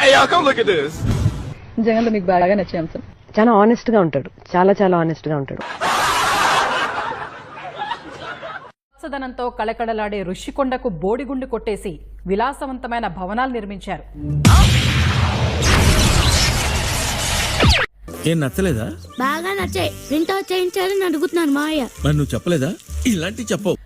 Hey, y'all, come look at this. జగన్లో మీకు బాగా నచ్చే అంశం. చాలా ఆనెస్ట్గా ఉంటాడు. చాలా చాలా ఆనెస్ట్గా ఉంటాడు. పచ్చదనంతో కళకళలాడే ఋషికొండకు బోడిగుండు కొట్టేసి విలాసవంతమైన భవనాలు నిర్మించారు. ఏం నచ్చలేదా? బాగా నచ్చాయి. ప్రింట్ అవుట్ చేయించాలని అడుగుతున్నాను మావయ్య. మరి నువ్వు చెప్పలేదా? ఇలాంటివి చెప్పవు.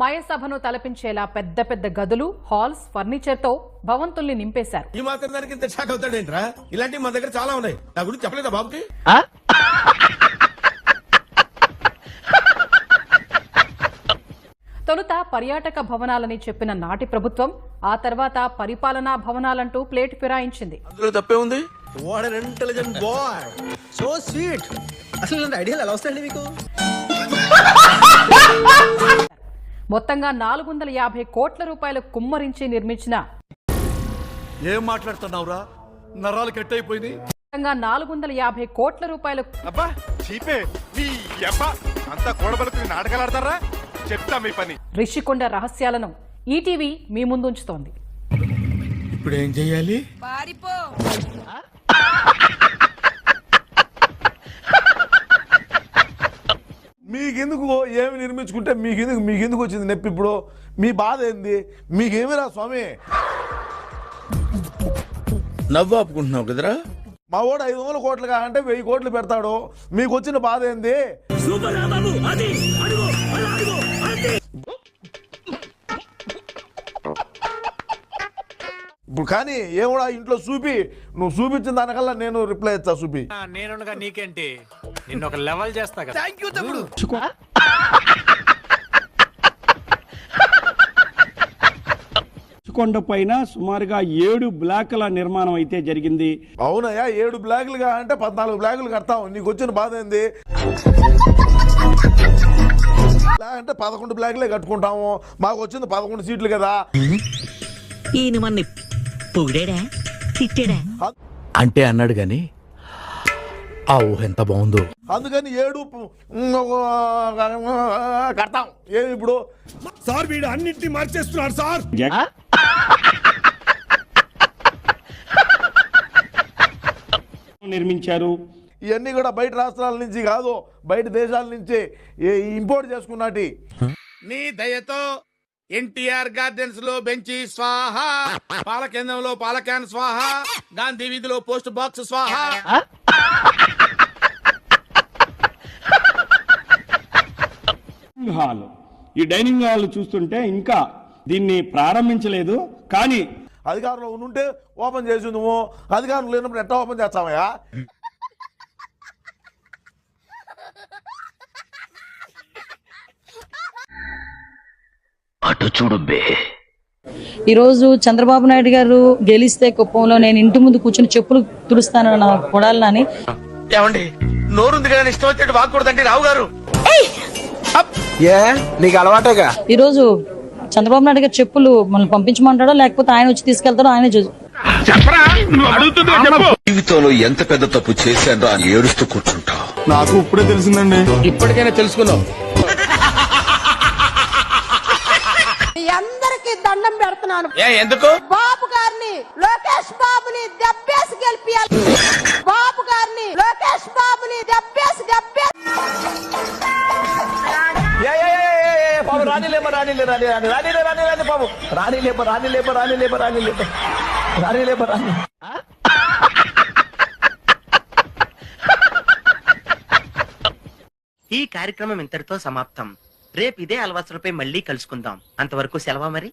మయసభను తలపించేలా పెద్ద పెద్ద గదులు హాల్స్ ఫర్నిచర్తో భవంతుల్ని నింపేశారు. ఈ మాత్రం దానికి ఇంత షాక్ అవుతాడేంట్రా? ఇలాంటివి మన దగ్గర చాలా ఉన్నాయి. నా గురించి చెప్పలేదా బాబుకి? తొలుత పర్యాటక భవనాలని చెప్పిన నాటి ప్రభుత్వం ఆ తర్వాత పరిపాలనా భవనాలంటూ ప్లేట్ ఫిరాయించింది. అందులో తప్పే ఉంది? What an intelligent boy so sweet అసలు ఐడియాలు ఎలా వస్తాయండి మీకు? మొత్తంగా నాలుగు వందల యాభై కోట్ల రూపాయలు కుమ్మరించి నిర్మించిన ఏం మాట్లాడుతున్నావురా? నరాలు కట్ అయిపోయింది మొత్తంగా నాలుగు వందల యాభై కోట్ల రూపాయలు అబ్బా చీపే నీ అబ్బా అంతా కూడబలుకుని నాటకాలు ఆడతారా చెప్తా మీ పని. రిషికొండ రహస్యాలను ఈటీవీ మీ ముందుంచుతోంది ఇప్పుడు ఏం చెయ్యాలి మీకెందుకు ఏమి నిర్మించుకుంటే మీకెందుకు మీకెందుకు వచ్చింది నొప్పి ఇప్పుడు? మీ బాధ ఏంది? మీకేమిరా స్వామి? నవ్వు ఆపుకుంటున్నావు కదరా? మా వాడు ఐదు వందల కోట్లు కాదంటే వెయ్యి కోట్లు పెడతాడు. మీకు వచ్చిన బాధ ఏంది? ఇప్పుడు కానీ ఏమోడా ఇంట్లో చూపి నువ్వు చూపించిన దానికల్లా నేను రిప్లై ఇస్తా చూపి. నేనుగా నీకేంటి? నిన్న ఒక లెవెల్ చేస్తా కదా. థ్యాంక్ యూ తమ్ముడు. కొండ పైన సుమారుగా ఏడు బ్లాకుల నిర్మాణం అయితే జరిగింది. అవునయ్యా ఏడు బ్లాగులుగా అంటే పద్నాలుగు బ్లాగులు కడతాం. నీకు వచ్చిన బాధ ఏంది? అంటే పదకొండు బ్లాగులే కట్టుకుంటాము. మాకు వచ్చింది పదకొండు సీట్లు కదా. ఈయన మన తిట్టాడా? అంటే అన్నాడు గాని ఆ ఊహ ఎంత బాగుందో. అందుకని ఏడు కడతాం. ఏమి ఇప్పుడు? సార్ వీడు అన్నింటినీ మార్చేస్తున్నాడు సార్. నిర్మించారు. ఇవన్నీ కూడా బయట రాష్ట్రాల నుంచి కాదు బయట దేశాల నుంచి ఇంపోర్ట్ చేసుకున్నటి. నీ దయతో ఎన్టీఆర్ గార్డెన్స్లో బెంచి స్వాహ. పాల కేంద్రంలో పాల క్యాన్ స్వాహ. గాంధీ వీధిలో పోస్ట్ బాక్స్ స్వాహ. Dining hall. ఈ డైనింగ్ హాల్ చూస్తుంటే ఇంకా దీన్ని ప్రారంభించలేదు కానీ అధికారంలో ఉంటే ఓపెన్ చేసి నువ్వు అధికారం లేనప్పుడు ఎట్లా ఓపెన్ చేస్తావయ్యా ఈరోజు చంద్రబాబు నాయుడు గారు గెలిస్తే కుప్పంలో నేను ఇంటి ముందు కూర్చుని చెప్పులు తుడుస్తానన్న నా కొడాలని ఏమండి? నోరుంది కదా ఇష్టం వచ్చేట్టు రావు గారు. ఏ? నీకు అలవాటేగా? ఈరోజు చంద్రబాబు నాయుడు గారు చెప్పులు మనల్ని పంపించమంటాడో? లేకపోతే ఆయన వచ్చి తీసుకెళ్తాడో? ఆయనే జీవితంలో ఎంత పెద్ద తప్పు చేశానో అని ఏడుస్తూ కూర్చుంటావు. నాకు ఇప్పుడే తెలిసిందండి. ఇప్పటికైనా తెలుసుకున్నావు అందరికి దండం పెడుతున్నాను. ఏ ఎందుకు? బాబు గారిని లోకేష్ బాబుని దెబ్బేసి గెలిపియాలి. బాబు గారిని లోకేష్ బాబుని దెబ్బేసి దెబ్బేసి రాని రాని బాబు రానిలేమ రానిలేమ రానిలేమ రానిలేమ రానిలేమ రాని ఈ కార్యక్రమం ఇంతటితో సమాప్తం. రేపు ఇదే అలవాసులపై మళ్ళీ కలుసుకుందాం. అంతవరకు సెలవా మరి?